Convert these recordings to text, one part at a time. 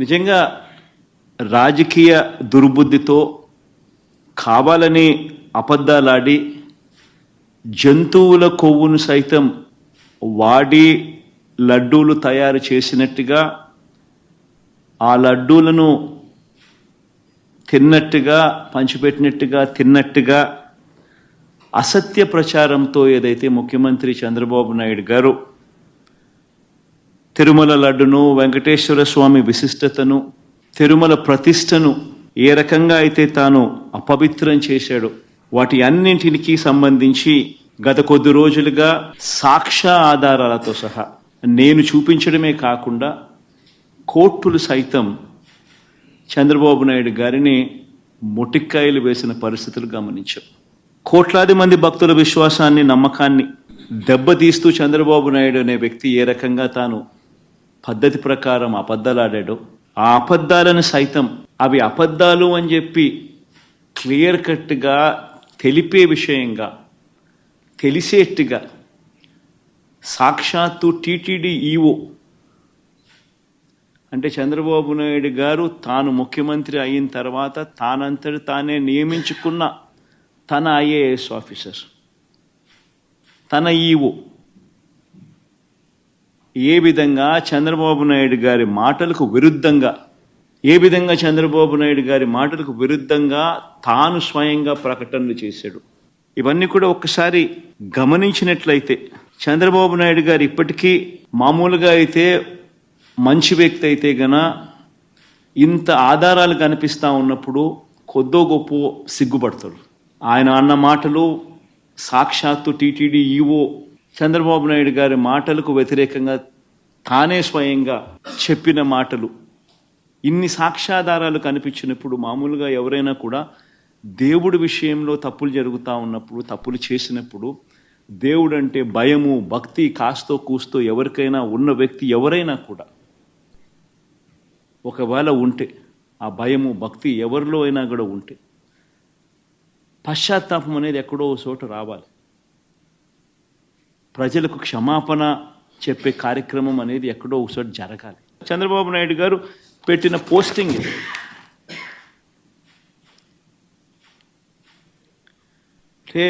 నిజంగా రాజకీయ దుర్బుద్ధితో కావాలని అబద్ధాలాడి జంతువుల కొవ్వును సైతం వాడి లడ్డూలు తయారు చేసినట్టుగా ఆ లడ్డూలను తిన్నట్టుగా పంచిపెట్టినట్టుగా తిన్నట్టుగా అసత్య ప్రచారంతో ఏదైతే ముఖ్యమంత్రి చంద్రబాబు నాయుడు గారు తిరుమల లడ్డును వెంకటేశ్వర స్వామి విశిష్టతను తిరుమల ప్రతిష్టను ఏ రకంగా అయితే తాను అపవిత్రం చేశాడో వాటి అన్నింటికి సంబంధించి గత కొద్ది రోజులుగా సాక్ష్య ఆధారాలతో సహా నేను చూపించడమే కాకుండా కోర్టులు సైతం చంద్రబాబు నాయుడు గారిని మొటిక్కాయలు వేసిన పరిస్థితులు గమనించాం. కోట్లాది మంది భక్తుల విశ్వాసాన్ని నమ్మకాన్ని దెబ్బతీస్తూ చంద్రబాబు నాయుడు అనే వ్యక్తి ఏ రకంగా తాను పద్ధతి ప్రకారం అబద్ధాలాడాడో. ఆ అబద్ధాలను సైతం అవి అబద్ధాలు అని చెప్పి క్లియర్ కట్గా తెలిపే విషయంగా తెలిసేట్టుగా సాక్షాత్తు టీటీడీ ఈఓ అంటే చంద్రబాబు నాయుడు గారు తాను ముఖ్యమంత్రి అయిన తర్వాత తానంతటి తానే నియమించుకున్న తన ఐఏఎస్ ఆఫీసర్ తన ఈఓ. ఏ విధంగా చంద్రబాబు నాయుడు గారి మాటలకు విరుద్ధంగా ఏ విధంగా చంద్రబాబు నాయుడు గారి మాటలకు విరుద్ధంగా తాను స్వయంగా ప్రకటనలు చేశాడు. ఇవన్నీ కూడా ఒక్కసారి గమనించినట్లయితే చంద్రబాబు నాయుడు గారు ఇప్పటికీ మామూలుగా అయితే మంచి వ్యక్తి అయితే గన ఇంత ఆధారాలు కనిపిస్తా ఉన్నప్పుడు కొద్దో గొప్ప సిగ్గుపడతాడు. ఆయన అన్న మాటలు సాక్షాత్తు టీటీడీ ఈవో చంద్రబాబు నాయుడు గారి మాటలకు వ్యతిరేకంగా తానే స్వయంగా చెప్పిన మాటలు ఇన్ని సాక్ష్యాధారాలు కనిపించినప్పుడు మామూలుగా ఎవరైనా కూడా దేవుడి విషయంలో తప్పులు జరుగుతూ ఉన్నప్పుడు తప్పులు చేసినప్పుడు దేవుడు అంటే భయము భక్తి కాస్తో కూస్తో ఎవరికైనా ఉన్న వ్యక్తి ఎవరైనా కూడా ఒకవేళ ఉంటే ఆ భయము భక్తి ఎవరిలో అయినా కూడా ఉంటే పశ్చాత్తాపం అనేది ఎక్కడో ఓ చోట రావాలి. ప్రజలకు క్షమాపణ చెప్పే కార్యక్రమం అనేది ఎక్కడో ఒకసారి జరగాలి. చంద్రబాబు నాయుడు గారు పెట్టిన పోస్టింగ్ ఇది. అంటే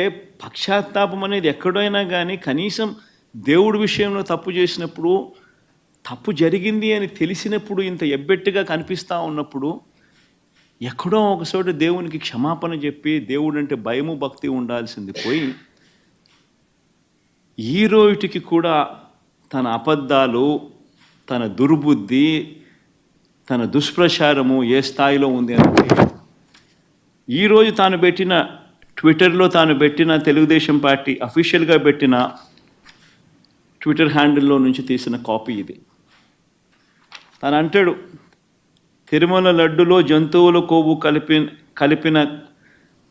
పక్షాత్తాపం అనేది ఎక్కడైనా కానీ కనీసం దేవుడి విషయంలో తప్పు చేసినప్పుడు తప్పు జరిగింది అని తెలిసినప్పుడు ఇంత ఎబ్బెట్టుగా కనిపిస్తూ ఉన్నప్పుడు ఎక్కడో ఒకసోటి దేవునికి క్షమాపణ చెప్పి దేవుడు అంటే భయము భక్తి ఉండాల్సింది పోయి ఈ రోజుటికి కూడా తన అబద్ధాలు తన దుర్బుద్ధి తన దుష్ప్రచారము ఏ స్థాయిలో ఉంది అంటే ఈరోజు తాను పెట్టిన ట్విట్టర్లో తాను పెట్టిన తెలుగుదేశం పార్టీ అఫీషియల్గా పెట్టిన ట్విట్టర్ హ్యాండిల్లో నుంచి తీసిన కాపీ ఇది. తను అంటాడు తిరుమల లడ్డులో జంతువుల కొవ్వు కలిపి కలిపిన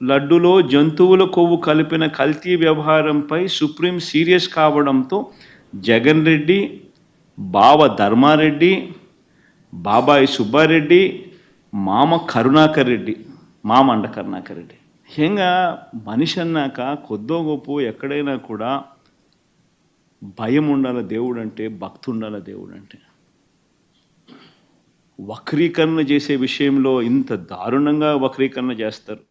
లడ్డులో జంతువుల కొవ్వు కలిపిన కల్తీ వ్యవహారంపై సుప్రీం సీరియస్ కావడంతో జగన్ రెడ్డి బావ ధర్మారెడ్డి బాబాయ్ సుబ్బారెడ్డి మామ కరుణాకర్ రెడ్డి మామ అండ కరుణాకర్ రెడ్డి. ముఖ్యంగా మనిషి అన్నాక కొద్దో గొప్ప ఎక్కడైనా కూడా భయం ఉండాల దేవుడు అంటే భక్తి ఉండాల దేవుడు అంటే వక్రీకరణ చేసే విషయంలో ఇంత దారుణంగా వక్రీకరణ చేస్తారు.